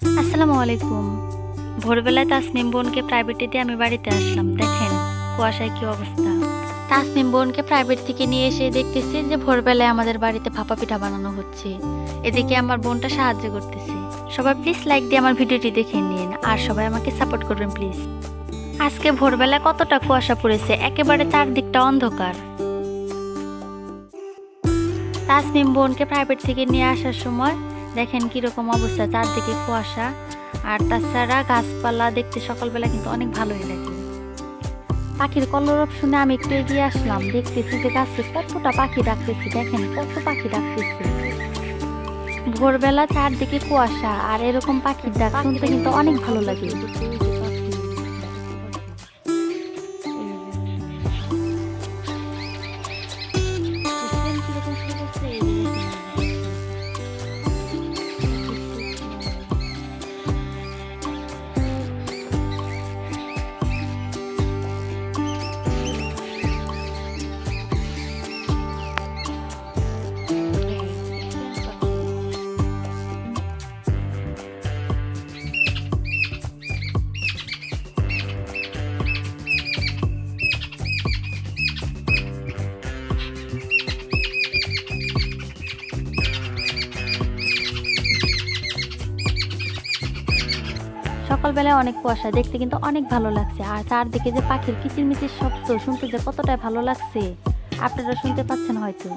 আসসালামু আলাইকুম। ভোরবেলায় তাসমিম বোনকে প্রাইভেটে দিয়ে আমি বাড়িতে আসলাম, দেখেন কুয়াশায় কি অবস্থা। তাসমিম বোনকে প্রাইভেট থেকে নিয়ে এসে দেখতেছি যে ভোরবেলায় আমাদের বাড়িতে ভাপা পিঠা বানানো হচ্ছে। এদিকে আমার বোনটা সাহায্য করতেছে। সবাই প্লিজ লাইক দিয়ে আমার ভিডিওটি দেখে নিন, আর সবাই আমাকে সাপোর্ট করবেন প্লিজ আজকে ভোরবেলায় কতটা কুয়াশা পড়েছে, একেবারে চারদিকটা অন্ধকার। তাসমিম বোনকে প্রাইভেট থেকে নিয়ে আসার সময় দেখেন কীরকম অবস্থা, চারদিকে কুয়াশা। আর তাছাড়া গাছপালা দেখতে সকালবেলা কিন্তু অনেক ভালোই লাগে। পাখির কলরব শুনে আমি একটু এগিয়ে আসলাম, দেখতেছি যে গাছে কতটা পাখি ডাকতেছি, দেখেন কত পাখি ডাকতেছি। ভোরবেলা চারদিকে কুয়াশা, আর এরকম পাখির ডাক শুনতে কিন্তু অনেক ভালো লাগে। সকালবেলায় অনেক কুয়াশা, দেখতে কিন্তু অনেক ভালো লাগছে। আর চারদিকে যে পাখির কিচিরমিচির শব্দ, শুনতে যে কতটা ভালো লাগছে। আপনারা শুনতে পাচ্ছেন হয়তো।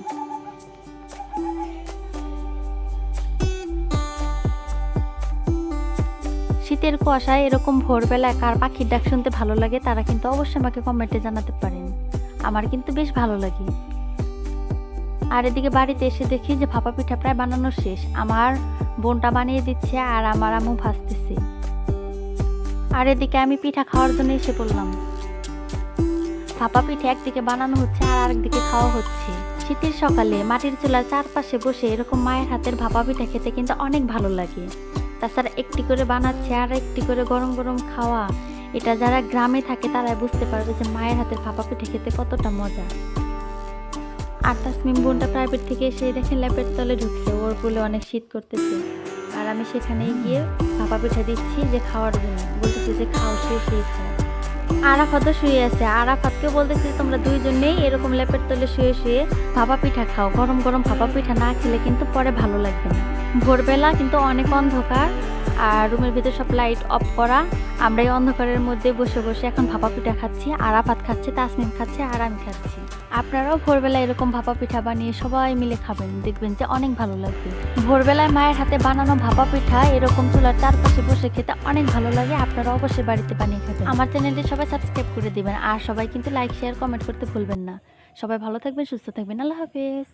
শীতের কুয়াশায় এরকম ভোরবেলায় কার পাখির ডাক শুনতে ভালো লাগে, তারা কিন্তু অবশ্যই আমাকে কমেন্টে জানাতে পারেন। আমার কিন্তু বেশ ভালো লাগে। আর এদিকে বাড়িতে এসে দেখি যে ভাপা পিঠা প্রায় বানানো শেষ। আমার বোনটা বানিয়ে দিচ্ছে আর আমার আম্মু ভাজতেছে। আর এদিকে আমি পিঠা খাওয়ার জন্য এসে পড়লাম। ভাপা পিঠে একদিকে বানানো হচ্ছে আর আরেকদিকে খাওয়া হচ্ছে। শীতের সকালে মাটির চুলার চারপাশে বসে এরকম মায়ের হাতের ভাপা পিঠা খেতে কিন্তু অনেক ভালো লাগে। তাছাড়া একটি করে বানাচ্ছে আর একটি করে গরম গরম খাওয়া, এটা যারা গ্রামে থাকে তারাই বুঝতে পারবে যে মায়ের হাতের ভাপা পিঠা খেতে কতটা মজা। আর তাসমিম বোনটা প্রাইভেট থেকে এসে দেখে ল্যাপের তলে ঢুকছে, ওর বলে অনেক শীত করতেছে। আর আমি সেখানে গিয়ে ভাপা পিঠা দিচ্ছি যে খাওয়ার জন্য। বলতেছি যে খাও, শুয়ে শুয়ে খাও। আরাফাতও শুয়ে আছে। আরাফাতকে বলতেছি তোমরা দুইজনেই এরকম লেপের তলে শুয়ে শুয়ে ভাপা পিঠা খাও। গরম গরম ভাপা পিঠা না খেলে কিন্তু পরে ভালো লাগবে না। ভোরবেলা কিন্তু অনেক অন্ধকার। আর রুমের ভিতরে সব লাইট অফ করা। আমরা এই অন্ধকারের মধ্যে বসে বসে এখন ভাপা পিঠা খাচ্ছি আরাফাত খাচ্ছে তাসমিম খাচ্ছে, আর আমি খাচ্ছি। আপনারাও ভোরবেলা এরকম ভাপা পিঠা বানিয়ে সবাই মিলে খাবেন, দেখবেন যে অনেক ভালো লাগবে। ভোরবেলায় মায়ের হাতে বানানো ভাপা পিঠা, এরকম চুলার চারপাশে বসে খেতে অনেক ভালো লাগে আপনারা অবশ্যই বাড়িতে বানিয়ে খাবেন। আমার চ্যানেলটি সবাই সাবস্ক্রাইব করে দিবেন, আর সবাই কিন্তু লাইক শেয়ার কমেন্ট করতে ভুলবেন না। সবাই ভালো থাকবেন, সুস্থ থাকবেন, আল্লাহ হাফেজ।